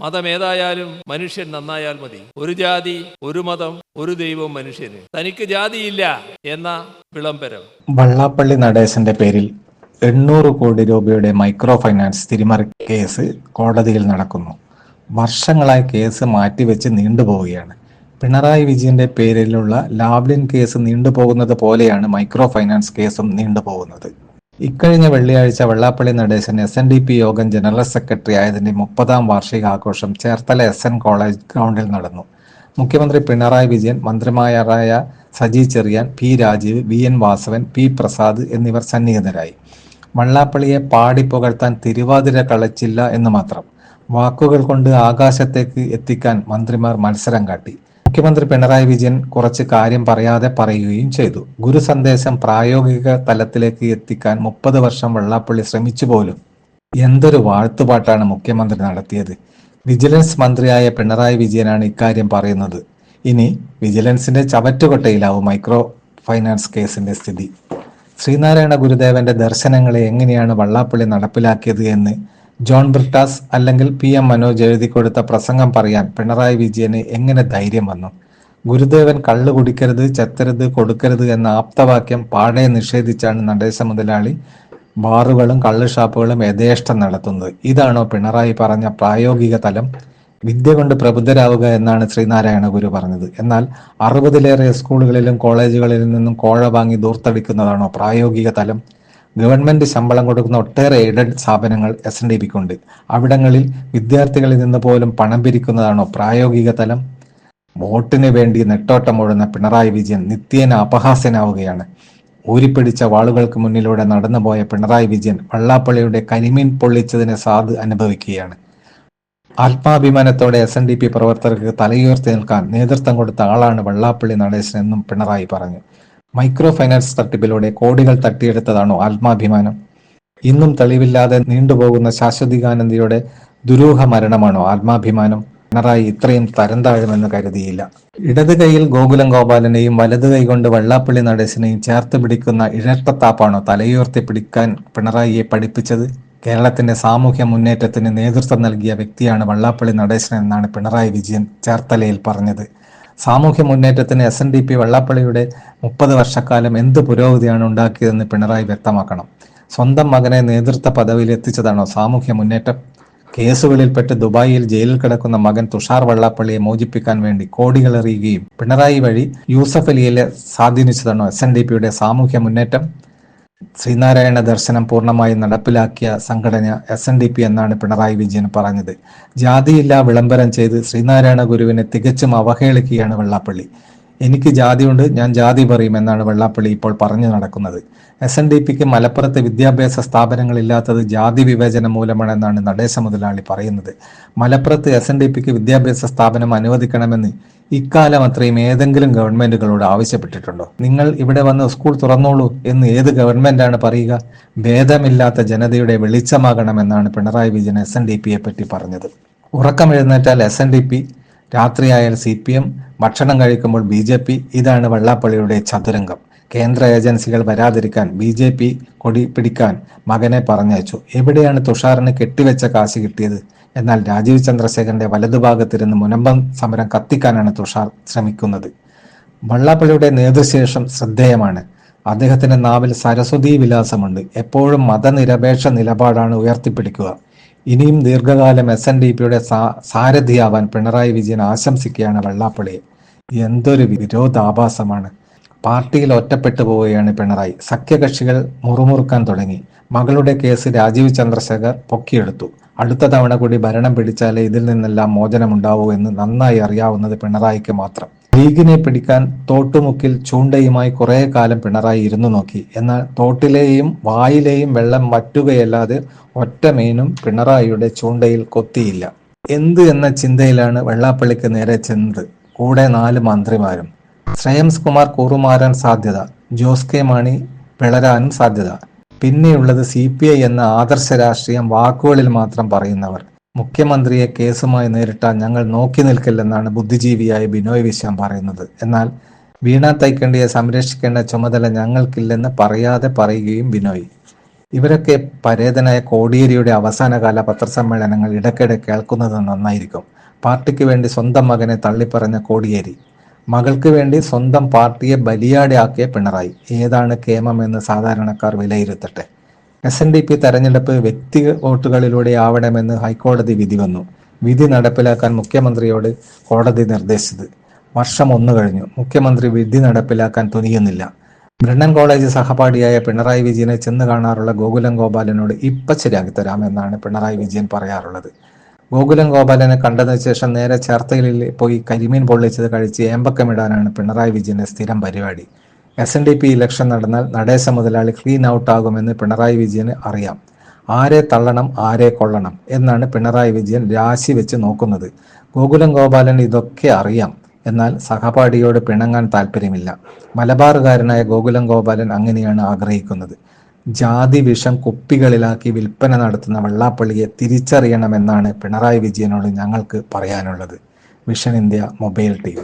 മതമേതായാലും മനുഷ്യൻ നന്നായാൽ മതി. ഒരു ജാതി ഒരു മതം ഒരു ദൈവം മനുഷ്യന്. തനിക്ക് ജാതിയില്ല എന്ന വിളംബരം. വള്ളാപ്പള്ളി നടേശന്റെ പേരിൽ എണ്ണൂറ് കോടി രൂപയുടെ മൈക്രോ ഫൈനാൻസ് തിരിമറി കേസ് കോടതിയിൽ നടക്കുന്നു. വർഷങ്ങളായി കേസ് മാറ്റിവെച്ച് നീണ്ടുപോവുകയാണ്. പിണറായി വിജയന്റെ പേരിലുള്ള ലാവ്ലിൻ കേസ് നീണ്ടുപോകുന്നത് പോലെയാണ് മൈക്രോ ഫൈനാൻസ് കേസും നീണ്ടുപോകുന്നത്. ഇക്കഴിഞ്ഞ വെള്ളിയാഴ്ച Vellappally Natesan S N D P യോഗം ജനറൽ സെക്രട്ടറി ആയതിന്റെ മുപ്പതാം വാർഷികാഘോഷം ചേർത്തല എസ് എൻ കോളേജ് ഗ്രൗണ്ടിൽ നടന്നു. മുഖ്യമന്ത്രി പിണറായി വിജയൻ മന്ത്രിമാരായ Saji Cherian P Rajeev V N Vasavan P Prasad എന്നിവർ സന്നിഹിതരായി. വള്ളാപ്പള്ളിയെ പാടി പുകഴ്ത്താൻ തിരുവാതിര കളച്ചില്ല എന്ന് മാത്രം. വാക്കുകൾ കൊണ്ട് ആകാശത്തേക്ക് എത്തിക്കാൻ മന്ത്രിമാർ മത്സരം കാട്ടി. മുഖ്യമന്ത്രി പിണറായി വിജയൻ കുറച്ച് കാര്യം പറയാതെ പറയുകയും ചെയ്തു. ഗുരു സന്ദേശം പ്രായോഗിക തലത്തിലേക്ക് എത്തിക്കാൻ മുപ്പത് വർഷം വെള്ളാപ്പള്ളി ശ്രമിച്ചു പോലും. എന്തൊരു വാഴ്ത്തുപാട്ടാണ് മുഖ്യമന്ത്രി നടത്തിയത്. വിജിലൻസ് മന്ത്രിയായ പിണറായി വിജയനാണ് ഇക്കാര്യം പറയുന്നത്. ഇനി വിജിലൻസിന്റെ ചവറ്റുകൊട്ടയിലാവും മൈക്രോ ഫൈനാൻസ് കേസിന്റെ സ്ഥിതി. ശ്രീനാരായണ ഗുരുദേവന്റെ ദർശനങ്ങളെ എങ്ങനെയാണ് വള്ളാപ്പള്ളി നടപ്പിലാക്കിയത് എന്ന് ജോൺ ബ്രിട്ടാസ് അല്ലെങ്കിൽ പി എം മനോജ് എഴുതി കൊടുത്ത പ്രസംഗം പറയാൻ പിണറായി വിജയന് എങ്ങനെ ധൈര്യം വന്നു? ഗുരുദേവൻ കള്ളു കുടിക്കരുത് ചെത്തരുത് കൊടുക്കരുത് എന്ന ആപ്തവാക്യം പാടെ നിഷേധിച്ചാണ് നടേശ മുതലാളി ബാറുകളും കള്ള് ഷാപ്പുകളും യഥേഷ്ടം നടത്തുന്നത്. ഇതാണോ പിണറായി പറഞ്ഞ പ്രായോഗിക തലം? വിദ്യ കൊണ്ട് പ്രബുദ്ധരാവുക എന്നാണ് ശ്രീനാരായണ ഗുരു പറഞ്ഞത്. എന്നാൽ അറുപതിലേറെ സ്കൂളുകളിലും കോളേജുകളിലും നിന്നും കോഴ വാങ്ങി ദൂർത്തടിക്കുന്നതാണോ പ്രായോഗിക തലം? ഗവൺമെന്റ് ശമ്പളം കൊടുക്കുന്ന ഒട്ടേറെ എയ്ഡഡ് സ്ഥാപനങ്ങൾ എസ് എൻ ഡി പിക്കുണ്ട് അവിടങ്ങളിൽ വിദ്യാർത്ഥികളിൽ നിന്ന് പോലും പണം പിരിക്കുന്നതാണോ പ്രായോഗിക തലം? വോട്ടിന് വേണ്ടി നെട്ടോട്ടമോടുന്ന പിണറായി വിജയൻ നിത്യേന അപഹാസ്യനാവുകയാണ്. ഊരിപ്പിടിച്ച വാളുകൾക്ക് മുന്നിലൂടെ നടന്നുപോയ പിണറായി വിജയൻ വള്ളാപ്പള്ളിയുടെ കരിമീൻ പൊള്ളിച്ചതിനെ സാധ് അനുഭവിക്കുകയാണ്. ആത്മാഭിമാനത്തോടെ എസ് എൻ ഡി പി പ്രവർത്തകർക്ക് തലയുയർത്തി നിൽക്കാൻ നേതൃത്വം കൊടുത്ത ആളാണ് വള്ളാപ്പള്ളി നടേശൻ എന്നും പിണറായി പറഞ്ഞു. മൈക്രോ ഫൈനാൻസ് തട്ടിപ്പിലൂടെ കോടികൾ തട്ടിയെടുത്തതാണോ ആത്മാഭിമാനം? ഇന്നും തെളിവില്ലാതെ നീണ്ടുപോകുന്ന ശാശ്വതികാനന്ദിയുടെ ദുരൂഹ മരണമാണോ ആത്മാഭിമാനം? പിണറായി ഇത്രയും തരം താഴുമെന്ന് കരുതിയില്ല. ഇടത് കൈയിൽ ഗോകുലം ഗോപാലനെയും വലത് കൈകൊണ്ട് വള്ളാപ്പള്ളി നടേശനെയും ചേർത്ത് പിടിക്കുന്ന ഇരട്ടത്താപ്പാണോ തലയുയർത്തി പിടിക്കാൻ പിണറായിയെ പഠിപ്പിച്ചത്? കേരളത്തിന്റെ സാമൂഹ്യ മുന്നേറ്റത്തിന് നേതൃത്വം നൽകിയ വ്യക്തിയാണ് വള്ളാപ്പള്ളി നടേശൻ എന്നാണ് പിണറായി വിജയൻ ചേർത്തലയിൽ പറഞ്ഞത്. സാമൂഹ്യ മുന്നേറ്റത്തിന് എസ് എൻ ഡി പി വെള്ളാപ്പള്ളിയുടെ മുപ്പത് വർഷക്കാലം എന്ത് പുരോഗതിയാണ് ഉണ്ടാക്കിയതെന്ന് പിണറായി വ്യക്തമാക്കണം. സ്വന്തം മകനെ നേതൃത്വ പദവിയിൽ എത്തിച്ചതാണോ സാമൂഹ്യ മുന്നേറ്റം? കേസുകളിൽപ്പെട്ട് ദുബായിൽ ജയിലിൽ കിടക്കുന്ന മകൻ തുഷാർ വെള്ളാപ്പള്ളിയെ മോചിപ്പിക്കാൻ വേണ്ടി കോടികൾ എറിയുകയും പിണറായി വഴി യൂസഫ് അലിയെ സ്വാധീനിച്ചതാണോ എസ് എൻ ഡി പിയുടെ സാമൂഹ്യ മുന്നേറ്റം? ശ്രീനാരായണ ദർശനം പൂർണമായി നടപ്പിലാക്കിയ സംഘടന എസ് എൻ ഡി പി എന്നാണ് പിണറായി വിജയൻ പറഞ്ഞത്. ജാതിയില്ലാ വിളംബരം ചെയ്ത് ശ്രീനാരായണ ഗുരുവിനെ തികച്ചും അവഹേളിക്കുകയാണ് വെള്ളാപ്പള്ളി. എനിക്ക് ജാതിയുണ്ട് ഞാൻ ജാതി പറയും എന്നാണ് വെള്ളാപ്പള്ളി ഇപ്പോൾ പറഞ്ഞു നടക്കുന്നത്. എസ് എൻ ഡി പിക്ക് മലപ്പുറത്തെ വിദ്യാഭ്യാസ സ്ഥാപനങ്ങളില്ലാത്തത് ജാതി വിവേചനം മൂലമാണെന്നാണ് നടേശ മുതലാളി പറയുന്നത്. മലപ്പുറത്ത് എസ് എൻ ഡി പിക്ക് വിദ്യാഭ്യാസ സ്ഥാപനം അനുവദിക്കണമെന്ന് ഇക്കാലം അത്രയും ഏതെങ്കിലും ഗവൺമെന്റുകളോട് ആവശ്യപ്പെട്ടിട്ടുണ്ടോ? നിങ്ങൾ ഇവിടെ വന്ന് സ്കൂൾ തുറന്നോളൂ എന്ന് ഏത് ഗവൺമെന്റാണ് പറയുക? ഭേദമില്ലാത്ത ജനതയുടെ വെളിച്ചമാകണമെന്നാണ് Pinarayi Vijayan S N D പിയെ പറ്റി പറഞ്ഞത്. ഉറക്കം എഴുന്നേറ്റാൽ എസ് എൻ ഡി പി രാത്രിയായാൽ സി പി എം ഭക്ഷണം കഴിക്കുമ്പോൾ ബി ജെ പി ഇതാണ് വെള്ളാപ്പള്ളിയുടെ ചതുരംഗം. കേന്ദ്ര ഏജൻസികൾ വരാതിരിക്കാൻ ബി ജെ പി കൊടി പിടിക്കാൻ മകനെ പറഞ്ഞയച്ചു. എവിടെയാണ് തുഷാറിന് കെട്ടിവെച്ച കാശ് കിട്ടിയത്? എന്നാൽ രാജീവ് ചന്ദ്രശേഖരന്റെ വലതുഭാഗത്തിരുന്ന് മുനമ്പം സമരം കത്തിക്കാനാണ് തുഷാർ ശ്രമിക്കുന്നത്. വള്ളാപ്പള്ളിയുടെ നേതൃശേഷം ശ്രദ്ധേയമാണ്. അദ്ദേഹത്തിന്റെ നാവിൽ സരസ്വതി വിലാസമുണ്ട്. എപ്പോഴും മതനിരപേക്ഷ നിലപാടാണ് ഉയർത്തിപ്പിടിക്കുക. ഇനിയും ദീർഘകാലം എസ് എൻ ഡി പിയുടെ സാരഥിയാവാൻ പിണറായി വിജയൻ ആശംസിക്കുകയാണ് വെള്ളാപ്പള്ളിയെ എന്തൊരു വിരോധാഭാസമാണ്. പാർട്ടിയിൽ ഒറ്റപ്പെട്ടു പോവുകയാണ് പിണറായി. സഖ്യകക്ഷികൾ മുറുമുറുക്കാൻ തുടങ്ങി. മകളുടെ കേസ് രാജീവ് ചന്ദ്രശേഖർ പൊക്കിയെടുത്തു. അടുത്ത തവണ കൂടി ഭരണം പിടിച്ചാലേ ഇതിൽ നിന്നെല്ലാം മോചനമുണ്ടാവൂ എന്ന് നന്നായി അറിയാവുന്നത് പിണറായിക്ക് മാത്രം. ലീഗിനെ പിടിക്കാൻ തോട്ടുമുക്കിൽ ചൂണ്ടയുമായി കുറേ കാലം പിണറായി ഇരുന്നു നോക്കി. എന്നാൽ തോട്ടിലെയും വായിലെയും വെള്ളം വറ്റുകയല്ലാതെ ഒറ്റ മീനും പിണറായിയുടെ ചൂണ്ടയിൽ കൊത്തിയില്ല. എന്ത് എന്ന ചിന്തയിലാണ് വെള്ളാപ്പള്ളിക്ക് നേരെ ചെന്നത്. കൂടെ നാല് മന്ത്രിമാരും. ശ്രേയംസ് കുമാർ കൂറുമാറാൻ സാധ്യത. ജോസ് കെ മാണി പിളരാനും സാധ്യത. പിന്നെയുള്ളത് സി പി ഐ എന്ന ആദർശ രാഷ്ട്രീയം വാക്കുകളിൽ മാത്രം പറയുന്നവർ. മുഖ്യമന്ത്രിയെ കേസുമായി നേരിട്ടാൽ ഞങ്ങൾ നോക്കി നിൽക്കില്ലെന്നാണ് ബുദ്ധിജീവിയായ ബിനോയ് വിശ്വം പറയുന്നത്. എന്നാൽ വീണ തൈക്കണ്ടിയെ സംരക്ഷിക്കേണ്ട ചുമതല ഞങ്ങൾക്കില്ലെന്ന് പറയാതെ പറയുകയും ബിനോയ്. ഇവരൊക്കെ പരേതനായ കോടിയേരിയുടെ അവസാനകാല പത്രസമ്മേളനങ്ങൾ ഇടയ്ക്കിടെ കേൾക്കുന്നത് നന്നായിരിക്കും. പാർട്ടിക്ക് വേണ്ടി സ്വന്തം മകനെ തള്ളിപ്പറഞ്ഞ കോടിയേരി. മകൾക്ക് വേണ്ടി സ്വന്തം പാർട്ടിയെ ബലിയാടിയാക്കിയ പിണറായി. ഏതാണ് കേമമെന്ന് സാധാരണക്കാർ വിലയിരുത്തട്ടെ? എസ് എൻ ഡി പി തെരഞ്ഞെടുപ്പ് വ്യക്തി വോട്ടുകളിലൂടെ ആവണമെന്ന് ഹൈക്കോടതി വിധി വന്നു. വിധി നടപ്പിലാക്കാൻ മുഖ്യമന്ത്രിയോട് കോടതി നിർദ്ദേശിച്ചത്. വർഷം ഒന്നു കഴിഞ്ഞു. മുഖ്യമന്ത്രി വിധി നടപ്പിലാക്കാൻ തുനിയുന്നില്ല. ബ്രണ്ണൻ കോളേജ് സഹപാഠിയായ പിണറായി വിജയനെ ചെന്ന് കാണാറുള്ള ഗോകുലം ഗോപാലനോട് ഇപ്പ ശരിയാക്കി തരാമെന്നാണ് പിണറായി വിജയൻ പറയാറുള്ളത്. ഗോകുലം ഗോപാലനെ കണ്ടതിന് ശേഷം നേരെ ചേർത്തകളിൽ പോയി കരിമീൻ പൊള്ളിച്ചത് കഴിച്ച് ഏമ്പക്കമിടാനാണ് പിണറായി വിജയന്റെ സ്ഥിരം പരിപാടി. S N D P election നടന്നാൽ നടേശ മുതലാളി ക്ലീൻ ഔട്ട് ആകുമെന്ന് പിണറായി വിജയന് അറിയാം. ആരെ തള്ളണം ആരെ കൊള്ളണം എന്നാണ് പിണറായി വിജയൻ രാശി വെച്ച് നോക്കുന്നത്. ഗോകുലം ഗോപാലൻ ഇതൊക്കെ അറിയാം. എന്നാൽ സഹപാഠിയോട് പിണങ്ങാൻ താല്പര്യമില്ല. മലബാറുകാരനായ ഗോകുലം ഗോപാലൻ അങ്ങനെയാണ് ആഗ്രഹിക്കുന്നത്. ജാതി വിഷം കുപ്പികളിലാക്കി വിൽപ്പന നടത്തുന്ന വെള്ളാപ്പള്ളിയെ തിരിച്ചറിയണമെന്നാണ് പിണറായി വിജയനോട് ഞങ്ങൾക്ക് പറയാനുള്ളത്. Mission India mobile T